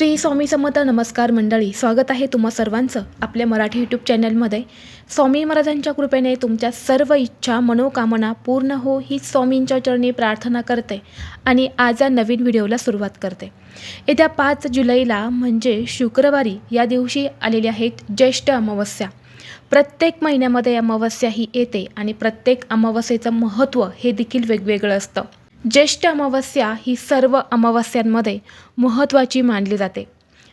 श्री स्वामी समर्थ नमस्कार मंडळी स्वागत आहे तुम्हा सर्वांचं आपल्या मराठी यूट्यूब चॅनलमध्ये स्वामी महाराजांच्या कृपेने तुमच्या सर्व इच्छा मनोकामना पूर्ण हो ही स्वामींच्या चरणी प्रार्थना करते आणि आज या नवीन व्हिडिओला सुरुवात करते. येत्या पाच जुलैला म्हणजे शुक्रवारी या दिवशी आलेल्या आहेत ज्येष्ठ अमावस्या. प्रत्येक महिन्यामध्ये अमावस्या ही येते आणि प्रत्येक अमावस्येचं महत्त्व हे देखील वेगवेगळं असतं. ज्येष्ठ अमावस्या ही सर्व अमावस्यांमध्ये महत्त्वाची मानली जाते.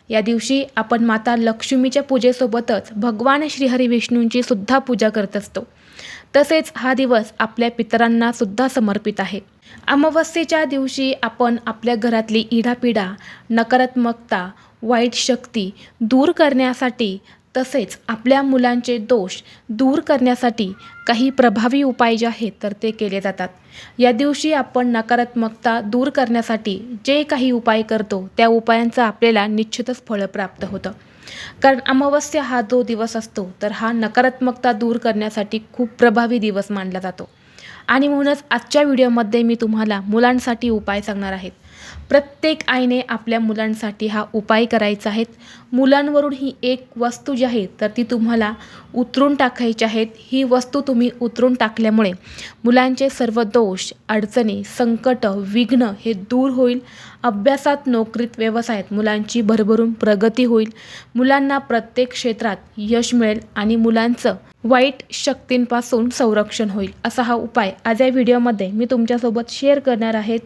या दिवशी आपण माता लक्ष्मीच्या पूजेसोबतच भगवान श्रीहरी विष्णूंची सुद्धा पूजा करत असतो. तसेच हा दिवस आपल्या पितरांना सुद्धा समर्पित आहे. अमावस्येच्या दिवशी आपण आपल्या घरातली इडापिडा नकारात्मकता वाईट शक्ती दूर करण्यासाठी तसेच आपल्या मुलांचे दोष दूर करण्यासाठी काही प्रभावी उपाय जे आहेत तर ते केले जातात. या दिवशी आपण नकारात्मकता दूर करण्यासाठी जे काही उपाय करतो त्या उपायांचं आपल्याला निश्चितच फळ प्राप्त होतं. कारण अमावस्या हा जो दिवस असतो तर हा नकारात्मकता दूर करण्यासाठी खूप प्रभावी दिवस मानला जातो. आणि म्हणूनच आजच्या व्हिडिओमध्ये मी तुम्हाला मुलांसाठी उपाय सांगणार आहेत प्रत्येक आईने आपल्या मुलांसाठी हा उपाय करायचा आहेत मुलांवरून ही एक वस्तू जी आहे तर ती तुम्हाला उतरून टाकायची आहेत ही वस्तू तुम्ही उतरून टाकल्यामुळे मुलांचे सर्व दोष अडचणी संकट विघ्न हे दूर होईल. अभ्यासात नोकरीत व्यवसायात मुलांची भरभरून प्रगती होईल. मुलांना प्रत्येक क्षेत्रात यश मिळेल आणि मुलांचं वाईट शक्तींपासून संरक्षण होईल. असा हा उपाय आज या व्हिडिओमध्ये मी तुमच्यासोबत शेअर करणार आहेत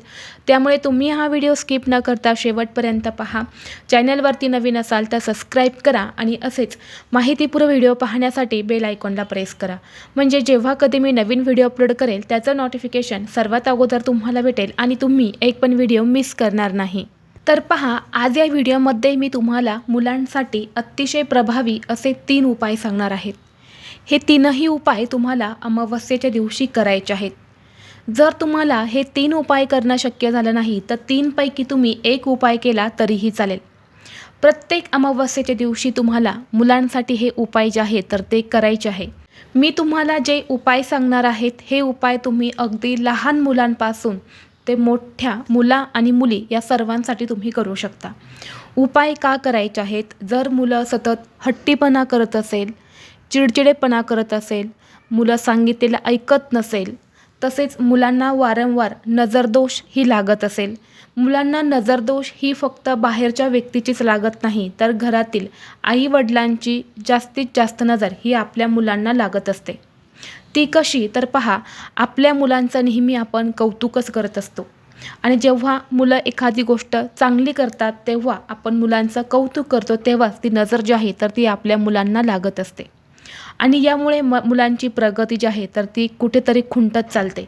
त्यामुळे तुम्ही हा व्हिडिओ स्किप न करता शेवटपर्यंत पहा. चॅनलवरती नवीन असाल तर सबस्क्राईब करा आणि असेच माहितीपूर्व व्हिडिओ पाहण्यासाठी बेल आयकॉनला प्रेस करा. म्हणजे जेव्हा कधी मी नवीन व्हिडिओ अपलोड करेल त्याचं नोटिफिकेशन सर्वात अगोदर तुम्हाला भेटेल आणि तुम्ही एक पण व्हिडिओ मिस करणार नाही. तर पहा आज या व्हिडिओमध्ये मी तुम्हाला मुलांसाठी अतिशय प्रभावी असे तीन उपाय सांगणार आहेत हे तीनही उपाय तुम्हाला अमावस्येच्या दिवशी करायचे आहेत. जर तुम्हाला हे तीन उपाय करणं शक्य झालं नाही तर तीनपैकी तुम्ही एक उपाय केला तरीही चालेल. प्रत्येक अमावस्येच्या दिवशी तुम्हाला मुलांसाठी हे उपाय जे आहे तर ते करायचे आहे. मी तुम्हाला जे उपाय सांगणार आहेत हे उपाय तुम्ही अगदी लहान मुलांपासून ते मोठ्या मुला आणि मुली या सर्वांसाठी तुम्ही करू शकता. उपाय का करायचे आहेत? जर मुलं सतत हट्टीपणा करत असेल चिडचिडेपणा करत असेल मुलं सांगितलेलं ऐकत नसेल तसेच मुलांना वारंवार नजरदोष ही लागत असेल. मुलांना नजरदोष ही फक्त बाहेरच्या व्यक्तीचीच लागत नाही तर घरातील आईवडिलांची जास्तीत जास्त नजर ही आपल्या मुलांना लागत असते. ती कशी? तर पहा आपल्या मुलांचं नेहमी आपण कौतुकच करत असतो. आणि जेव्हा मुलं एखादी गोष्ट चांगली करतात तेव्हा आपण मुलांचं कौतुक करतो तेव्हाच ती नजर जी आहे तर ती आपल्या मुलांना लागत असते. आणि यामुळे म मुलांची प्रगती जी आहे तर ती कुठेतरी खुंटत चालते.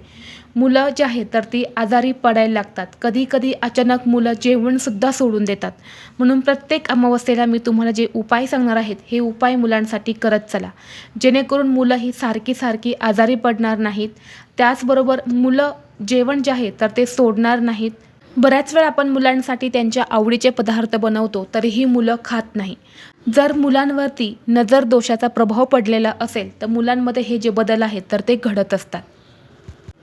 मुलं जी आहे तर ती आजारी पडायला लागतात. कधी कधी अचानक मुलं जेवणसुद्धा सोडून देतात. म्हणून प्रत्येक अमावस्येला मी तुम्हाला जे उपाय सांगणार आहेत हे उपाय मुलांसाठी करत चला. जेणेकरून मुलं ही सारखी सारखी आजारी पडणार नाहीत. त्याचबरोबर मुलं जेवण जे आहे तर ते सोडणार नाहीत. बऱ्याच वेळा आपण मुलांसाठी त्यांच्या आवडीचे पदार्थ बनवतो तरीही मुलं खात नाही. जर मुलांवरती नजर दोषाचा प्रभाव पडलेला असेल तर मुलांमध्ये हे जे बदल आहेत तर ते घडत असतात.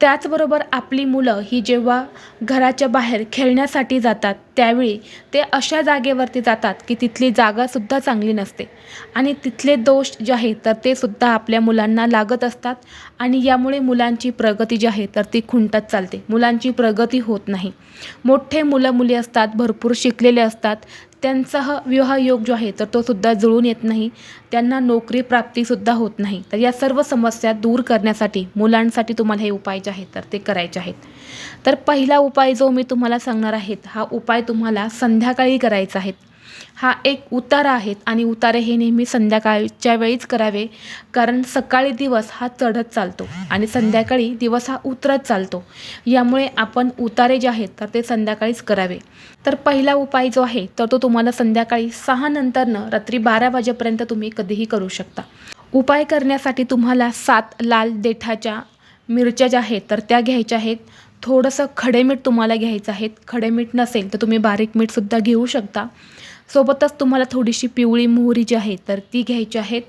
त्याचबरोबर आपली मुलं ही जेव्हा घराच्या बाहेर खेळण्यासाठी जातात त्यावेळी ते अशा जागेवरती जातात की तिथली जागासुद्धा चांगली नसते. आणि तिथले दोष जे आहेत तर ते सुद्धा आपल्या मुलांना लागत असतात आणि यामुळे मुलांची प्रगती जी आहे तर ती खुंटत चालते. मुलांची प्रगती होत नाही. मोठे मुलं मुली असतात भरपूर शिकलेले असतात. त्यांचा हा विवाहयोग जो आहे तर तो सुद्धा जुळून येत नाही. त्यांना नोकरी प्राप्तीसुद्धा होत नाही. तर या सर्व समस्या दूर करण्यासाठी मुलांसाठी तुम्हाला हे उपाय जे आहेत तर ते करायचे आहेत. तर पहिला उपाय जो मी तुम्हाला सांगणार आहेत हा उपाय तुम्हाला संध्याकाळी करायचा आहे. हा एक उतारा आहेत आणि उतारे हे नेहमी संध्याकाळच्या वेळीच करावे कारण सकाळी दिवस हा चढत चालतो आणि संध्याकाळी दिवस हा उतरत चालतो. यामुळे आपण उतारे जे आहेत तर ते संध्याकाळीच करावे. तर पहिला उपाय जो आहे तर तो तुम्हाला संध्याकाळी सहा नंतरनं रात्री बारा वाजेपर्यंत तुम्ही कधीही करू शकता. उपाय करण्यासाठी तुम्हाला सात लाल देठाच्या मिरच्या ज्या आहेत तर त्या घ्यायच्या आहेत. थोडंसं खडे मीठ तुम्हाला घ्यायचं आहे. खडे मीठ नसेल तर तुम्ही बारीक मीठसुद्धा घेऊ शकता. सोबतच तुम्हाला थोडीशी पिवळी मोहरी जी आहे तर ती घ्यायची आहेत.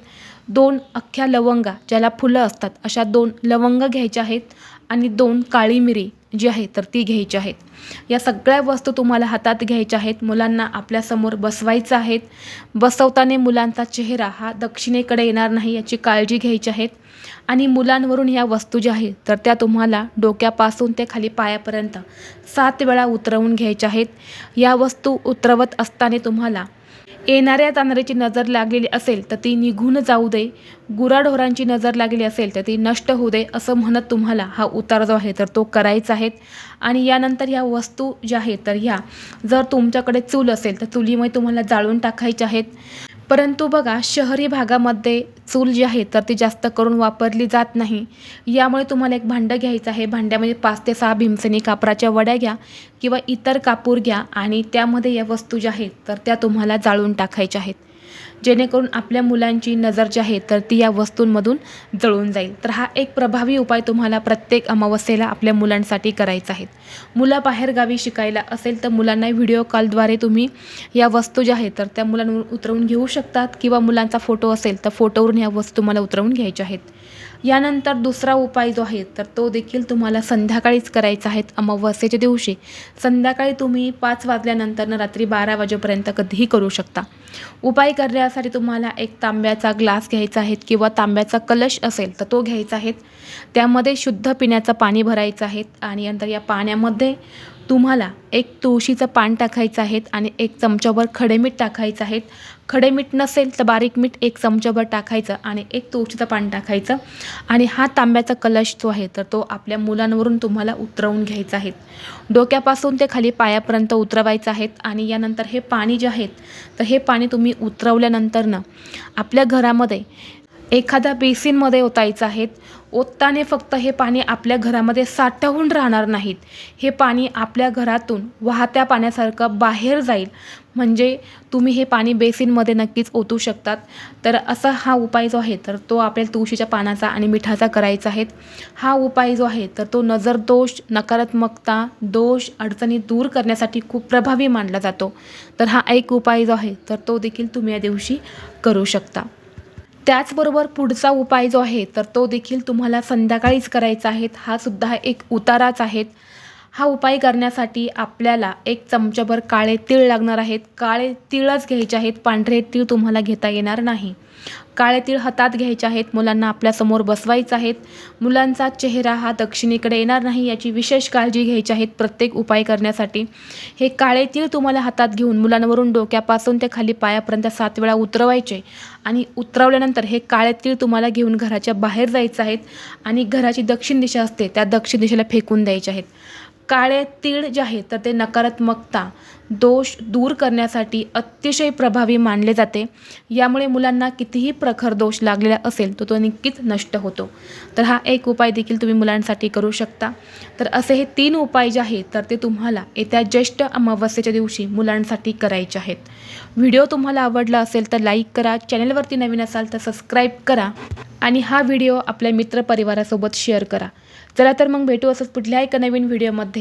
दोन अख्ख्या लवंगा ज्याला फुलं असतात अशा दोन लवंग घ्यायच्या आहेत. आणि दोन काळी मिरी जी आहे तर ती घ्यायची आहेत. या सगळ्या वस्तू तुम्हाला हातात घ्यायच्या आहेत. मुलांना आपल्यासमोर बसवायचं आहेत. बसवताना मुलांचा चेहरा हा दक्षिणेकडे येणार नाही याची काळजी घ्यायची आहेत. आणि मुलांवरून या वस्तू ज्या आहेत तर त्या तुम्हाला डोक्यापासून ते खाली पायापर्यंत सात वेळा उतरवून घ्यायच्या आहेत. या वस्तू उतरवत असताना तुम्हाला येणाऱ्या जाणाऱ्याची नजर लागलेली असेल तर ती निघून जाऊ दे. गुराढोरांची नजर लागलेली असेल तर ती नष्ट होऊ दे असं म्हणत तुम्हाला हा उतार जो आहे तर तो करायचा आहे. आणि यानंतर ह्या वस्तू ज्या आहेत तर ह्या जर तुमच्याकडे चूल असेल तर चुलीमुळे तुम्हाला जाळून टाकायच्या आहेत. परंतु बघा शहरी भागामध्ये चूल जी आहे तर ती जास्त करून वापरली जात नाही. यामुळे तुम्हाला एक भांडं घ्यायचं आहे. भांड्यामध्ये पाच ते सहा भीमसेनी कापराच्या वड्या घ्या किंवा इतर कापूर घ्या आणि त्यामध्ये या वस्तू ज्या आहेत तर त्या तुम्हाला जाळून टाकायच्या आहेत. जेणेकरून आपल्या मुलांची नजर जी आहे तर ती या वस्तूंमधून जळून जाईल. तर हा एक प्रभावी उपाय तुम्हाला प्रत्येक अमावस्येला आपल्या मुलांसाठी करायचा आहे. मुलं बाहेरगावी शिकायला असेल तर मुलांना व्हिडिओ कॉलद्वारे तुम्ही या वस्तू ज्या आहेत तर त्या मुलांवरून उतरवून घेऊ शकतात किंवा मुलांचा फोटो असेल तर फोटोवरून ह्या वस्तू तुम्हाला उतरवून घ्यायच्या आहेत. यानंतर दुसरा उपाय जो आहे तर तो देखील तुम्हाला संध्याकाळीच करायचा आहे अमावस्येच्या दिवशी. संध्याकाळी तुम्ही पाच वाजल्यानंतर रात्री बारा वाजेपर्यंत कधीही करू शकता. उपाय त्यासाठी तुम्हाला एक तांब्याचा ग्लास घ्यायचा आहे किंवा तांब्याचा कलश असेल तर तो घ्यायचा आहे. त्यामध्ये शुद्ध पिण्याचं पाणी भरायचं आहे आणि नंतर या पाण्यामध्ये तुम्हाला एक तुळशीचं पान टाकायचं आहे आणि एक चमचाभर खडे मीठ टाकायचं आहेत. खडे मीठ नसेल तर बारीक मीठ एक चमच्याभर टाकायचं आणि एक तुळशीचं पान टाकायचं. आणि हा तांब्याचा कलश जो आहे तर तो आपल्या मुलांवरून तुम्हाला उतरवून घ्यायचा आहे. डोक्यापासून ते खाली पायापर्यंत उतरवायचं आहेत आणि यानंतर हे पाणी जे आहेत तर हे पाणी तुम्ही उतरवल्यानंतरनं आपल्या घरामध्ये एखाद्या बेसिनमध्ये ओतायचं आहेत ओतताने फक्त हे पाणी आपल्या घरामध्ये साठवून राहणार नाहीत. हे पाणी आपल्या घरातून वाहत्या पाण्यासारखं बाहेर जाईल. म्हणजे तुम्ही हे पाणी बेसिनमध्ये नक्कीच ओतू शकतात. तर असा हा उपाय जो आहे तर तो आपल्या तुळशीच्या पानाचा आणि मिठाचा करायचा आहे. हा उपाय जो आहे तर तो नजर दोष नकारात्मकता दोष अडचणी दूर करण्यासाठी खूप प्रभावी मानला जातो. तर हा एक उपाय जो आहे तर तो देखील तुम्ही या दिवशी करू शकता. त्याचबरोबर पुढचा उपाय जो आहे तर तो देखील तुम्हाला संध्याकाळीच करायचा आहे. हा सुद्धा एक उताराच आहेत हा उपाय करण्यासाठी आपल्याला एक चमचाभर काळे तीळ लागणार आहेत. काळे तिळच घ्यायचे आहेत. पांढरे तीळ तुम्हाला घेता येणार नाही. काळे तीळ हातात घ्यायचे आहेत. मुलांना आपल्यासमोर बसवायचं आहेत. मुलांचा चेहरा हा दक्षिणेकडे येणार नाही याची विशेष काळजी घ्यायची आहेत प्रत्येक उपाय करण्यासाठी. हे काळे तीळ तुम्हाला हातात घेऊन मुलांवरून डोक्यापासून ते खाली पायापर्यंत सात वेळा उतरवायचे आणि उतरवल्यानंतर हे काळे तीळ तुम्हाला घेऊन घराच्या बाहेर जायचं आहेत आणि घराची दक्षिण दिशा असते त्या दक्षिण दिशेला फेकून द्यायचे आहेत. काळे तीळ जे आहे तर ते नकारात्मकता दोष दूर करण्यासाठी अतिशय प्रभावी मानले जाते. यामुळे मुलांना कितीही प्रखर दोष लागलेला असेल तो तो नक्कीच नष्ट होतो. तर हा एक उपाय देखील तुम्ही मुलांसाठी करू शकता. तर असे हे तीन उपाय जे आहेत तर ते तुम्हाला येत्या ज्येष्ठ अमावस्येच्या दिवशी मुलांसाठी करायचे आहेत. व्हिडिओ तुम्हाला आवडला असेल तर लाईक करा. चॅनलवरती नवीन असाल तर सबस्क्राईब करा. आणि हा व्हिडिओ आपल्या मित्रपरिवारासोबत शेअर करा. चला तर मग भेटू असंच कुठल्या एका नवीन व्हिडिओमध्ये.